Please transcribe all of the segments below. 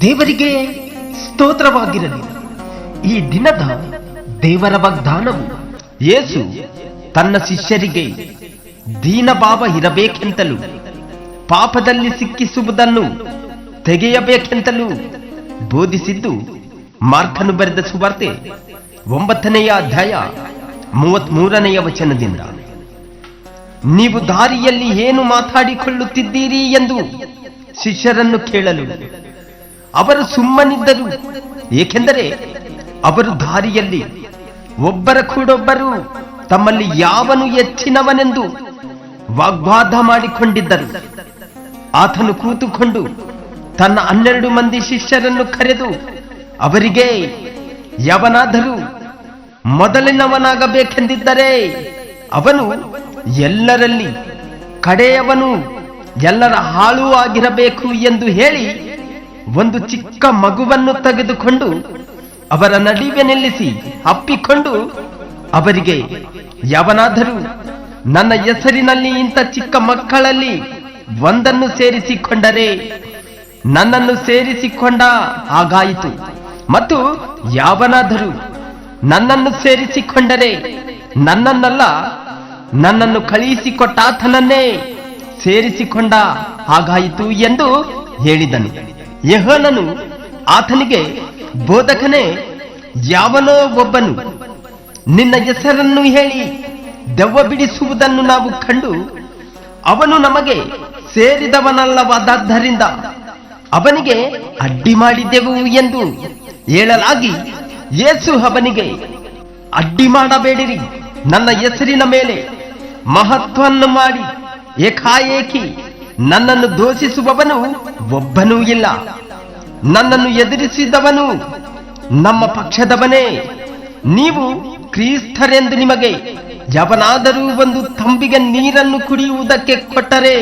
ದೇವರಿಗೆ ಸ್ತೋತ್ರವಾಗಿರಲಿ. ಈ ದಿನದ ದೇವರ ವಾಗ್ದಾನವು ಯೇಸು ತನ್ನ ಶಿಷ್ಯರಿಗೆ ದೀನಭಾವ ಇರಬೇಕೆಂತಲೂ, ಪಾಪದಲ್ಲಿ ಸಿಕ್ಕಿಸುವುದನ್ನು ತೆಗೆಯಬೇಕೆಂತಲೂ ಬೋಧಿಸಿದ್ದು, ಮಾರ್ಕನು ಬರೆದ ಸುವಾರ್ತೆ ಒಂಬತ್ತನೆಯ ಅಧ್ಯಾಯ ಮೂವತ್ಮೂರನೆಯ ವಚನದಿಂದ. ನೀವು ದಾರಿಯಲ್ಲಿ ಏನು ಮಾತಾಡಿಕೊಳ್ಳುತ್ತಿದ್ದೀರಿ ಎಂದು ಶಿಷ್ಯರನ್ನು ಕೇಳಲು. ಅವರು ಸುಮ್ಮನಿದ್ದರು. ಏಕೆಂದರೆ ಅವರು ದಾರಿಯಲ್ಲಿ ಒಬ್ಬರ ಕೂಡೊಬ್ಬರು ತಮ್ಮಲ್ಲಿ ಯಾವನು ಹೆಚ್ಚಿನವನೆಂದು ವಾಗ್ವಾದ ಮಾಡಿಕೊಂಡಿದ್ದರು. ಆತನು ಕೂತುಕೊಂಡು ತನ್ನ ಹನ್ನೆರಡು ಮಂದಿ ಶಿಷ್ಯರನ್ನು ಕರೆದು, ಅವರಿಗೆ, ಯವನಾದರೂ ಮೊದಲಿನವನಾಗಬೇಕೆಂದಿದ್ದರೆ ಅವನು ಎಲ್ಲರಲ್ಲಿ ಕಡೆಯವನು ಎಲ್ಲರ ಹಾಳು ಆಗಿರಬೇಕು ಎಂದು ಹೇಳಿ ಒಂದು ಚಿಕ್ಕ ಮಗುವನ್ನು ತೆಗೆದುಕೊಂಡು ಅವರ ನಡುವೆ ನಿಲ್ಲಿಸಿ ಅಪ್ಪಿಕೊಂಡು ಅವರಿಗೆ, ಯಾವನಾದರೂ ನನ್ನ ಹೆಸರಿನಲ್ಲಿ ಇಂಥ ಚಿಕ್ಕ ಮಕ್ಕಳಲ್ಲಿ ಒಂದನ್ನು ಸೇರಿಸಿಕೊಂಡರೆ ನನ್ನನ್ನು ಸೇರಿಸಿಕೊಂಡ ಹಾಗಾಯಿತು. ಮತ್ತು ಯಾವನಾದರೂ ನನ್ನನ್ನು ಸೇರಿಸಿಕೊಂಡರೆ ನನ್ನನ್ನಲ್ಲ ನನ್ನನ್ನು ಕಳುಹಿಸಿಕೊಟ್ಟಾತನನ್ನೇ ಸೇರಿಸಿಕೊಂಡ ಹಾಗಾಯಿತು ಎಂದು ಹೇಳಿದನು. ಯಹೋನನು ಆತನಿಗೆ, ಬೋಧಕನೇ, ಯಾವನೋ ಒಬ್ಬನು ನಿನ್ನ ಹೆಸರನ್ನು ಹೇಳಿ ದೆವ್ವ ಬಿಡಿಸುವುದನ್ನು ನಾವು ಕಂಡು ಅವನು ನಮಗೆ ಸೇರಿದವನಲ್ಲವಾದದ್ದರಿಂದ ಅವನಿಗೆ ಅಡ್ಡಿ ಮಾಡಿದೆವು ಎಂದು ಹೇಳಲಾಗಿ ಯೇಸು ಅವನಿಗೆ, ಅಡ್ಡಿ ಮಾಡಬೇಡಿರಿ. ನನ್ನ ಹೆಸರಿನ ಮೇಲೆ ಮಹತ್ವವನ್ನು ಮಾಡಿ, ಏಕಾಏಕಿ ನನ್ನನ್ನು ದೋಷಿಸುವವನು ಒಬ್ಬನೂ ಇಲ್ಲ. ನನ್ನನ್ನು ಎದುರಿಸಿದವನು ನಮ್ಮ ಪಕ್ಷದವನೇ. ನೀವು ಕ್ರೀಸ್ತರೆಂದು ನಿಮಗೆ ಯಾವನಾದರೂ ಒಂದು ತಂಬಿಗೆ ನೀರನ್ನು ಕುಡಿಯುವುದಕ್ಕೆ ಕೊಟ್ಟರೆ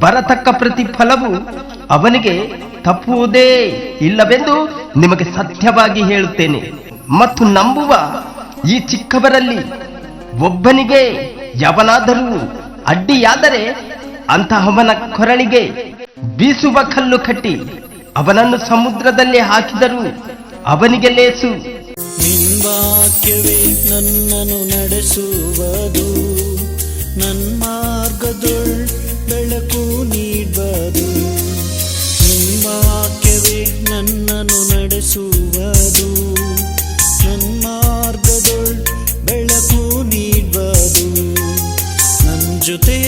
ಬರತಕ್ಕ ಪ್ರತಿಫಲವು ಅವನಿಗೆ ತಪ್ಪುವುದೇ ಇಲ್ಲವೆಂದು ನಿಮಗೆ ಸತ್ಯವಾಗಿ ಹೇಳುತ್ತೇನೆ. ಮತ್ತು ನಂಬುವ ಈ ಚಿಕ್ಕವರಲ್ಲಿ ಒಬ್ಬನಿಗೆ ಯಾವನಾದರೂ ಅಡ್ಡಿಯಾದರೆ ಅಂತಹವನ ಕೊರಳಿಗೆ ಬೀಸುವ ಕಲ್ಲು ಕಟ್ಟಿ ಅವನನ್ನು ಸಮುದ್ರದಲ್ಲಿ ಹಾಕಿದರೂ ಅವನಿಗೆ ಲೇಸು. ವಾಕ್ಯವೇ ನನ್ನನ್ನು ನಡೆಸುವುದು. ನನ್ನ ಮಾರ್ಗದೊಳ್ ಬೆಳಕು onde eu tenho